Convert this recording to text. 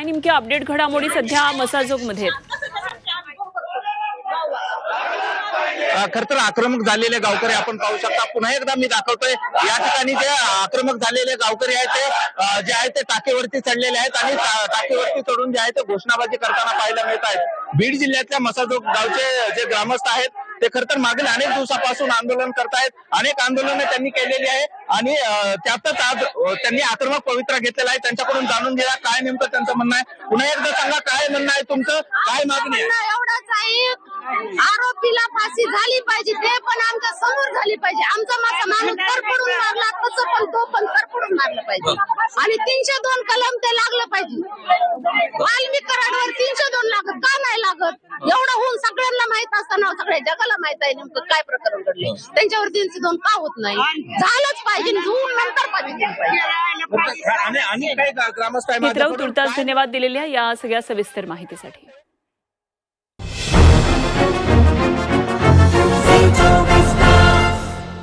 काय नेमकी अपडेट घडामोडी सध्या मसाजोगमध्ये? खर तर आक्रमक झालेले गावकरी आपण पाहू शकता. पुन्हा एकदा मी दाखवतोय या ठिकाणी जे आक्रमक झालेले गावकरी आहेत ते जे आहे ते टाकेवरती चढलेले आहेत आणि टाकेवरती चढून जे आहे ते घोषणाबाजी करताना पाहायला मिळत आहेत बीड जिल्ह्यातल्या मसाजोग गावचे जे ग्रामस्थ आहेत ते खर तर मागील अनेक दिवसापासून आंदोलन करतायत. अनेक आंदोलनं त्यांनी केलेली आहे. आणि त्यातच आज त्यांनी आक्रमक पवित्रा घेतलेला आहे. त्यांच्याकडून जाणून घ्या काय नेमकं त्यांचं म्हणणं आहे. पुन्हा एकदा सांगा काय म्हणणं आहे तुमचं? काय मागणी आहे? एवढंच आहे आरोपीला फाशी झाली पाहिजे. ते पण आमच्यासमोर झाली पाहिजे. आमचा माझा माणूस करपडून मारला तसं पण तो पण करपडून मारलं पाहिजे. आणि तीनशे दोन कलम ते लागलं पाहिजे. वाल्मी कराडवर तीनशे दोन लागत का नाही लागत एवढं सगळ्यांना माहीत असताना सगळ्या जगाला माहीत आहे नेमकं काय प्रकरण घडले त्यांच्यावर तीनशे दोन का होत नाही? झालंच पाहिजे नंतर पाहिजे. तुर्तास धन्यवाद दिलेल्या या सगळ्या सविस्तर माहितीसाठी.